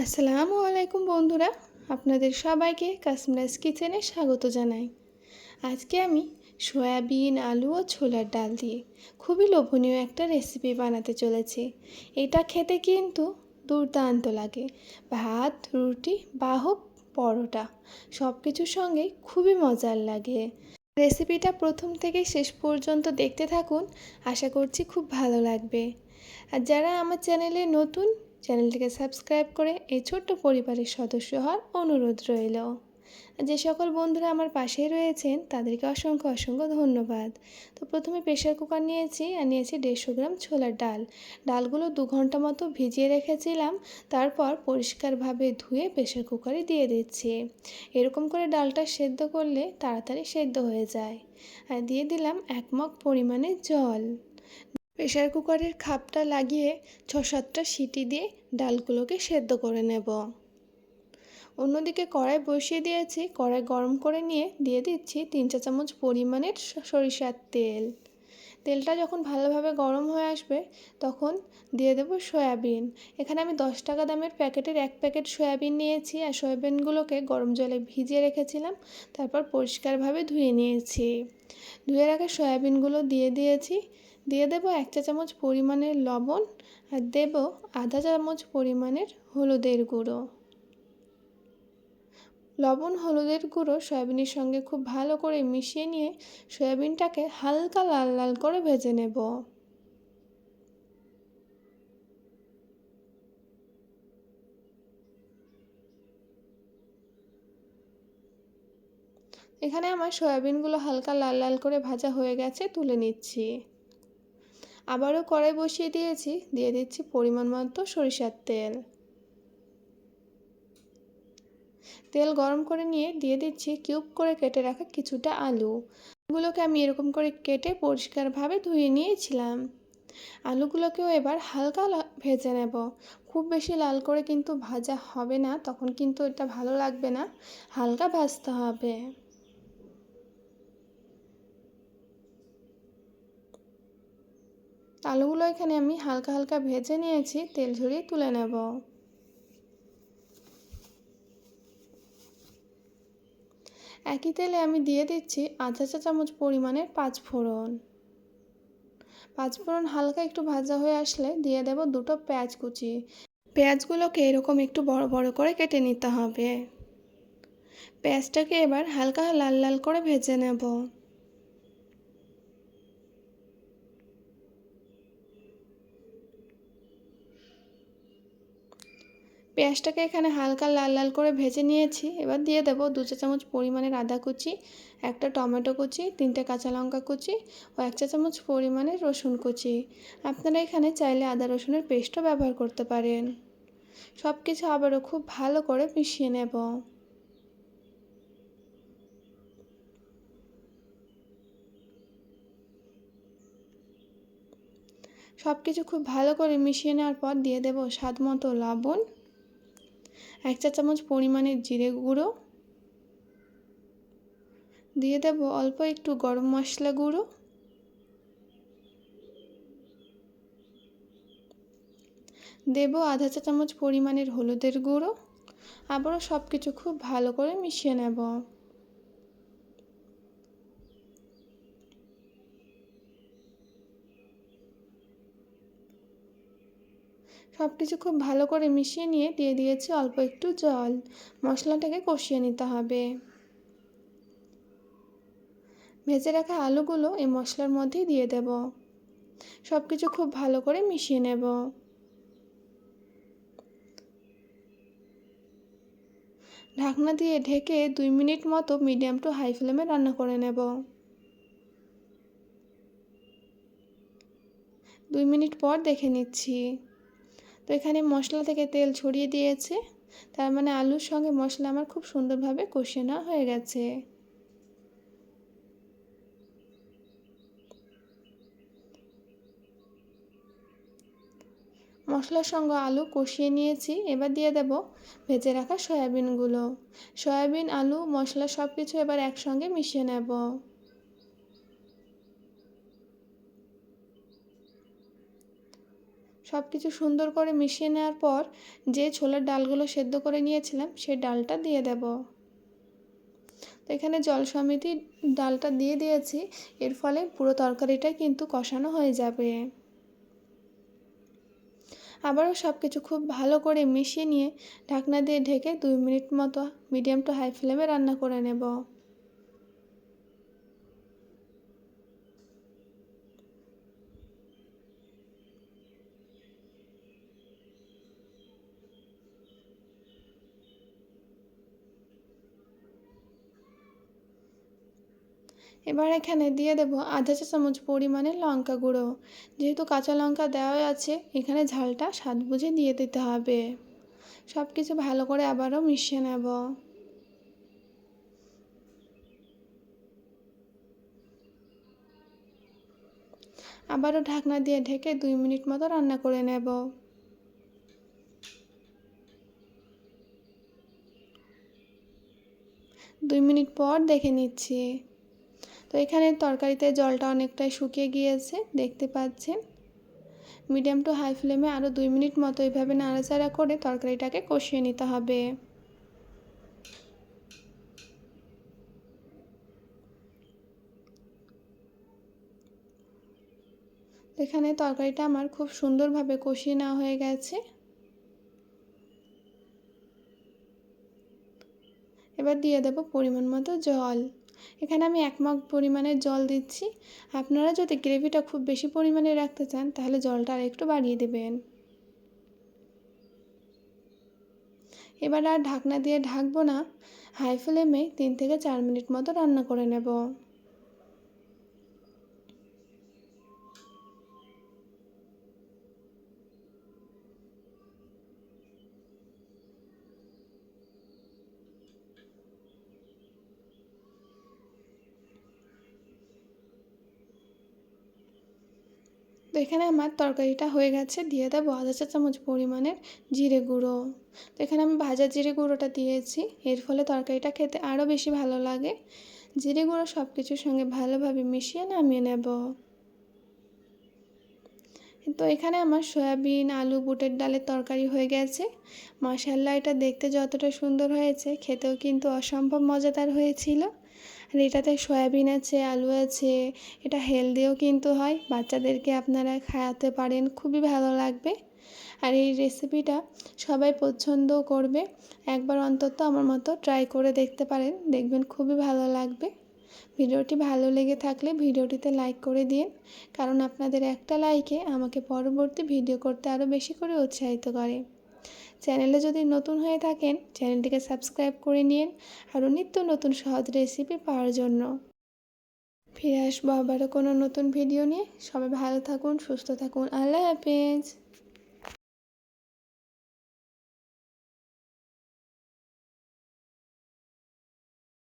আসসালামু আলাইকুম বন্ধুরা, আপনাদের সবাইকে কাশ্মীরাজ কিচেনে স্বাগত জানাই। আজকে আমি সয়াবিন, আলু ও ছোলার ডাল দিয়ে খুবই লোভনীয় একটা রেসিপি বানাতে চলেছি। এটা খেতে কিন্তু দুর্দান্ত লাগে। ভাত, রুটি বা হোক পরোটা সব কিছুর সঙ্গে খুবই মজার লাগে। রেসিপিটা প্রথম থেকে শেষ পর্যন্ত দেখতে থাকুন, আশা করছি খুব ভালো লাগবে। আর যারা আমার চ্যানেলে নতুন চ্যানেলটিকে সাবস্ক্রাইব করে এই ছোট্ট পরিবারের সদস্য হওয়ার অনুরোধ রইল। যে সকল বন্ধুরা আমার পাশেই রয়েছেন, তাদেরকে অসংখ্য অসংখ্য ধন্যবাদ। তো প্রথমে প্রেশার কুকার নিয়েছি আর নিয়েছি দেড়শো গ্রাম ছোলার ডাল। ডালগুলো দু ঘণ্টা মতো ভিজিয়ে রেখেছিলাম, তারপর পরিষ্কারভাবে ধুয়ে প্রেশার কুকারে দিয়ে দিচ্ছি। এরকম করে ডালটা সেদ্ধ করলে তাড়াতাড়ি সেদ্ধ হয়ে যায়। আর দিয়ে দিলাম এক মগ পরিমাণে জল। প্রেশার কুকারের খাপটা লাগিয়ে ছ সাতটা সিটি দিয়ে ডালগুলোকে সেদ্ধ করে নেব। অন্যদিকে কড়াই বসিয়ে দিয়েছি, কড়াই গরম করে নিয়ে দিয়ে দিচ্ছি তিন চা চামচ পরিমাণের সরিষার তেল। তেলটা যখন ভালোভাবে গরম হয়ে আসবে তখন দিয়ে দেব সয়াবিন। এখানে আমি দশ টাকা দামের প্যাকেটের এক প্যাকেট সয়াবিন নিয়েছি আর সয়াবিনগুলোকে গরম জলে ভিজিয়ে রেখেছিলাম, তারপর পরিষ্কারভাবে ধুয়ে নিয়েছি। ধুয়ে রাখা সয়াবিনগুলো দিয়ে দিয়েছি দিয়ে দেব এক চা চামচ পরিমাণের লবণ আর দেব আধা চামচ পরিমাণের হলুদের গুঁড়ো। লবণ, হলুদের গুঁড়ো সয়াবিনের সঙ্গে খুব ভালো করে মিশিয়ে নিয়ে সয়াবিনটাকে হালকা লাল লাল করে ভেজে নেব। এখানে আমার সয়াবিনগুলো হালকা লাল লাল করে ভাজা হয়ে গেছে, তুলে নিচ্ছি। আবারও কড়াই বসিয়ে দিয়েছি, দিয়ে দিচ্ছি পরিমাণ মতো সরিষার তেল। তেল গরম করে নিয়ে দিয়ে দিচ্ছি কিউব করে কেটে রাখা কিছুটা আলু। আলুগুলোকে আমি এরকম করে কেটে পরিষ্কারভাবে ধুয়ে নিয়েছিলাম। আলুগুলোকেও এবার হালকা ভেজে নেব। খুব বেশি লাল করে কিন্তু ভাজা হবে না, তখন কিন্তু এটা ভালো লাগবে না, হালকা ভাজতে হবে। আলুগুলো এখানে আমি হালকা হালকা ভেজে নিয়েছি, তেল ঝরিয়ে তুলে নেব। একই তেলে আমি দিয়ে দিচ্ছি আধা চা চামচ পরিমাণের পাঁচ ফোড়ন। পাঁচ ফোড়ন হালকা একটু ভাজা হয়ে আসলে দিয়ে দেব দুটো পেঁয়াজ কুচি। পেঁয়াজগুলোকে এরকম একটু বড় বড় করে কেটে নিতে হবে। পেঁয়াজটাকে এবার হালকা লাল লাল করে ভেজে নেব। পেঁয়াজটাকে এখানে হালকা লাল লাল করে ভেজে নিয়েছি। এবার দিয়ে দেব দু চা চামচ পরিমাণের আদা কুচি, একটা টমেটো কুচি, তিনটে কাঁচা লঙ্কা কুচি ও এক চা চামচ পরিমাণের রসুন কুচি। আপনারা এখানে চাইলে আদা রসুনের পেস্টও ব্যবহার করতে পারেন। সব কিছু আবারও খুব ভালো করে মিশিয়ে নেব। সব কিছু খুব ভালো করে মিশিয়ে নেওয়ার পর দিয়ে দেব স্বাদ মতো লবণ। এক চা চামচ পরিমাণের জিরে গুঁড়ো। দিয়ে দেব অল্প একটু গরম মশলা গুঁড়ো। দেব আধা চা চামচ পরিমাণের হলুদের গুঁড়ো। আবারও সব কিছু খুব ভালো করে মিশিয়ে নেব। সব কিছু খুব ভালো করে মিশিয়ে নিয়ে দিয়ে দিয়েছি অল্প একটু জল। মশলাটাকে কষিয়ে নিতে হবে। ভেজে রাখা আলুগুলো এই মশলার মধ্যেই দিয়ে দেব। সব কিছু খুব ভালো করে মিশিয়ে নেব। ঢাকনা দিয়ে ঢেকে দুই মিনিট মতো মিডিয়াম টু হাই ফ্লেমে রান্না করে নেব। দুই মিনিট পর দেখে নিচ্ছি। তো এখানে মশলা থেকে তেল ছড়িয়ে দিয়েছে। তার মানে আলুর সঙ্গে মশলা আমার খুব সুন্দরভাবে কষিয়ে নেওয়া হয়ে গেছে। মশলার সঙ্গে আলু কষিয়ে নিয়েছি। এবার দিয়ে দেব ভেজে রাখা সয়াবিনগুলো। সয়াবিন, আলু, মশলা সব কিছু এবার একসঙ্গে মিশিয়ে নেব। সব কিছু সুন্দর করে মিশিয়ে নেওয়ার পর যে ছোলার ডালগুলো সেদ্ধ করে নিয়েছিলাম সেই ডালটা দিয়ে দেব। তো এখানে জল সমিতি ডালটা দিয়ে দিয়েছি, এর ফলে পুরো তরকারিটা কিন্তু কষানো হয়ে যাবে। আবারও সব কিছু খুব ভালো করে মিশিয়ে নিয়ে ঢাকনা দিয়ে ঢেকে দুই মিনিট মতো মিডিয়াম টু হাই ফ্লেমে রান্না করে নেব। এবার এখানে দিয়ে দেব আধা চা চামচ পরিমাণে লঙ্কা গুঁড়ো। যেহেতু কাঁচা লঙ্কা দেওয়া আছে, এখানে ঝালটা স্বাদ বুঝে দিয়ে দিতে হবে। সব কিছু ভালো করে আবারও মিশিয়ে নেব। আবারও ঢাকনা দিয়ে ঢেকে দুই মিনিট মতো রান্না করে নেব। দুই মিনিট পর দেখে নিচ্ছি। তো এখানে তরকারিতে জলটা অনেকটাই শুকিয়ে গিয়েছে, দেখতে পাচ্ছেন। মিডিয়াম টু হাই ফ্লেমে আরও দুই মিনিট মতো এইভাবে নাড়াচাড়া করে তরকারিটাকে কষিয়ে নিতে হবে। এখানে তরকারিটা আমার খুব সুন্দরভাবে কষিয়ে নেওয়া হয়ে গেছে। এবার দিয়ে দেব পরিমাণ মতো জল। এখানে আমি এক মগ পরিমাণে জল দিচ্ছি। আপনারা যদি গ্রেভিটা খুব বেশি পরিমাণে রাখতে চান, তাহলে জলটা আর একটু বাড়িয়ে দেবেন। এবার আর ঢাকনা দিয়ে ঢাকবো না। হাই ফ্লেমে তিন থেকে চার মিনিট মতো রান্না করে নেব। তো এখানে আমার তরকারিটা হয়ে গেছে, দিয়ে দেবো আধা চা চামচ পরিমাণের জিরে গুঁড়ো। তো এখানে আমি ভাজা জিরে গুঁড়োটা দিয়েছি, এর ফলে তরকারিটা খেতে আরও বেশি ভালো লাগে। জিরে গুঁড়ো সব কিছুর সঙ্গে ভালোভাবে মিশিয়ে নামিয়ে নেব। তো এখানে আমার সয়াবিন, আলু, বুটের ডালের তরকারি হয়ে গেছে। মাসাল্লা এটা দেখতে যতটা সুন্দর হয়েছে, খেতেও কিন্তু অসম্ভব মজাদার হয়েছিল। আর এটাতে সয়াবিন আছে, আলু আছে, এটা হেলদিও কিন্তু হয়, বাচ্চাদেরকে আপনারা খাওয়াতে পারেন, খুবই ভালো লাগবে। আর এই রেসিপিটা সবাই পছন্দও করবে, একবার অন্তত আমার মতো ট্রাই করে দেখতে পারেন, দেখবেন খুবই ভালো লাগবে। ভিডিওটি ভালো লেগে থাকলে ভিডিওটিতে লাইক করে দিন, কারণ আপনাদের একটা লাইকে আমাকে পরবর্তী ভিডিও করতে আরও বেশি করে উৎসাহিত করে। চ্যানেলে যদি নতুন হয়ে থাকেন, চ্যানেলটিকে সাবস্ক্রাইব করে নিন আরও নিত্য নতুন সহজ রেসিপি পাওয়ার জন্য। ফিরে আসব আবারও কোনো নতুন ভিডিও নিয়ে। সবাই ভালো থাকুন, সুস্থ থাকুন। আল্লাহ হাফেজ।